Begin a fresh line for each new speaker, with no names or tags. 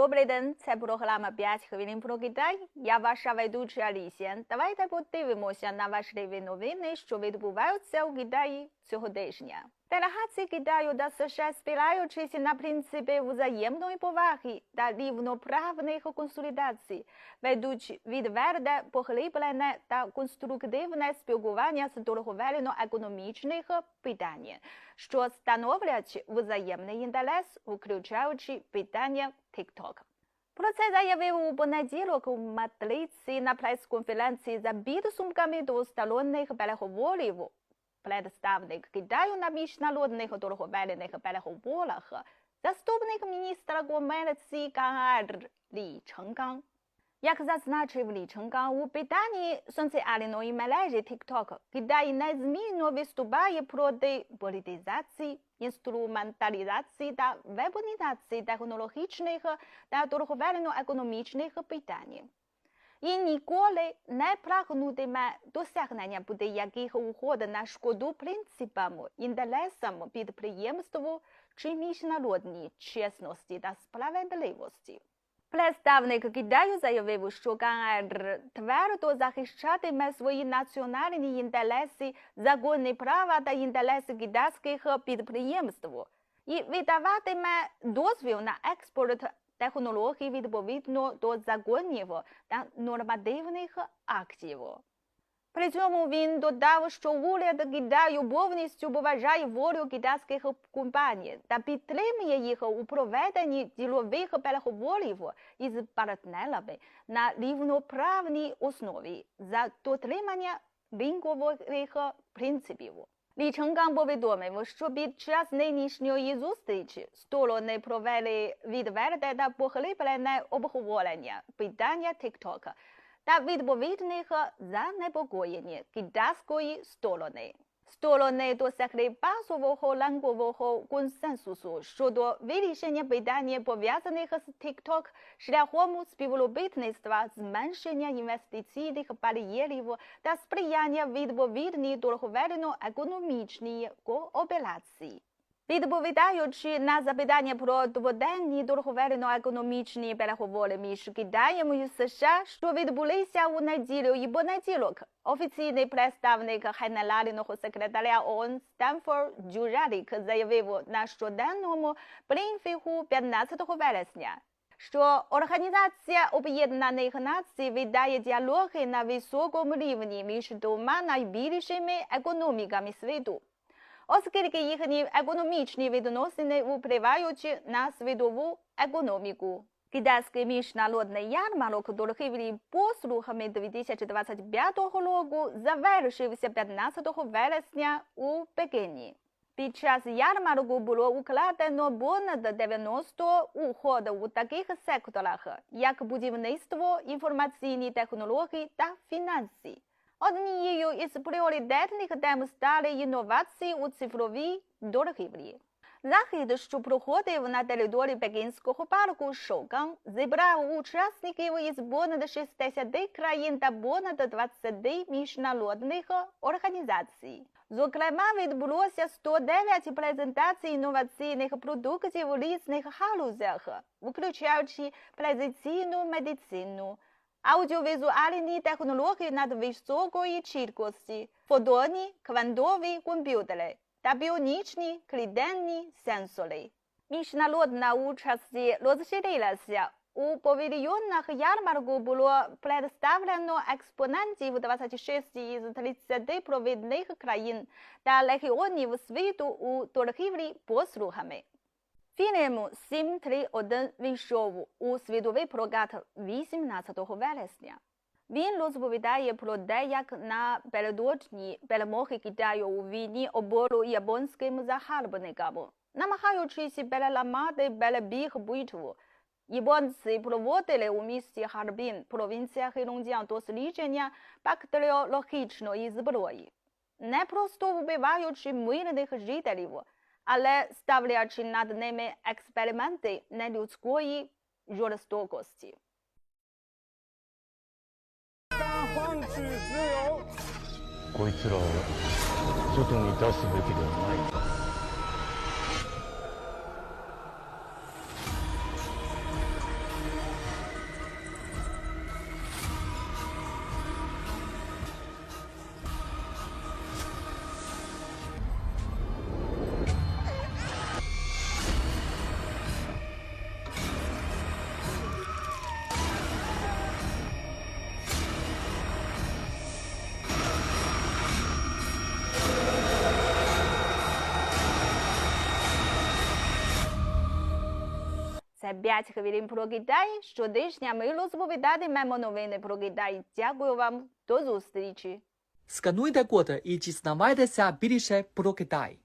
Добрий день, це програма 5 хвилин про Китай. Я ваша ведуча Лісія. Давайте подивимося на важливі новини, що відбуваються у Китаї цього тижня. Делегації Китаю спираючись на принципи взаємної поваги та рівноправних консолідацій, ведуть відверте, поглиблене та конструктивне спілкування з торговельно-економічних питань, що становлять взаємний інтерес, включаючи питання TikTok. Про це заявив у понеділок у Матриці на прес-конференції за підсумками двосторонніх переговорів представник Китаю на міжнародних торговельних переговорах, заступник міністра комерції КНР Лі Ченган. Як зазначив Лі Ченган, у питанні соціальної мережі TikTok Китай незмінно виступає проти політизації, інструменталізації та вебонізації технологічних та торговельно-економічних питань і ніколи не прагнутиме досягнення будь-яких угод на шкоду принципам, інтересам підприємству чи міжнародній чесності та справедливості. Представник Китаю заявив, що КНР твердо захищатиме свої національні інтереси, законні права та інтереси китайських підприємств і видаватиме дозвіл на експорт технологій відповідно до законів та нормативних актів. При цьому він додав, що уряд Китаю повністю поважає волю китайських компаній та підтримує їх у проведенні ділових переговорів із партнерами на рівноправній основі за дотримання ринкових принципів. Лі повідомив, що під час нинішньої зустрічі сторони провели відверте та поглиблене обговорення питання TikTok та відповідних занепокоєнь китайської сторони. Сторони досягли базового рангового консенсусу щодо вирішення питання пов'язаних з TikTok шляхом співробітництва, зменшення інвестиційних бар'єрів та сприяння відповідній торговельно-економічній кооперації. Відповідаючи на запитання про дводенні торговельно-економічні переговори між Китаєм і США, що відбулися у неділю і понеділок, офіційний представник генерального секретаря ООН Стенфорд Джурарік заявив на щоденному брифінгу 15 вересня, що Організація Об'єднаних Націй віддає діалоги на високому рівні між двома найбільшими економіками світу оскільки їхні економічні відносини впливають на світову економіку. Китайський міжнародний ярмарок торгівлі послугами 2025 року завершився 15 вересня у Пекіні. Під час ярмарку було укладено понад 90 угод у таких секторах, як будівництво, інформаційні технології та фінанси. Однією із пріоритетних тем стали інновації у цифровій торгівлі. Захід, що проходив на території Пекінського парку Шоукан, зібрав учасників із понад 60 країн та понад 20 міжнародних організацій. Зокрема, відбулося 109 презентацій інноваційних продуктів у різних галузях, включаючи прецизійну медицину, аудіовізуальні технології надвисокої чіткості, фотонні, квантові комп'ютери та біонічні кліденні сенсори. Міжнародна участь розширилася. У павільйонах ярмарку було представлено експонентів 26 із 30 провідних країн та регіонів світу у торгівлі послугами. Фільм 731 вийшов у світовий прокат 18 вересня. Він розповідає про те, як напередодні перемоги Китаю у війні обору японським загарбникам, намагаючись переламати берег битву. Японці проводили у місті Харбін, провінція Хелонджян, дослідження бактеріологічної зброї, не просто вбиваючи мирних жителів, але ставлячи над ними експерименти нелюдської жорстокості.
大荒之自由。
こいつらを外に出すべきではない
5 хвилин про Китай. Щотижня ми розповідатимемо новини про Китай. Дякую вам. До зустрічі.
Скануйте коди і дізнавайтеся більше про Китай.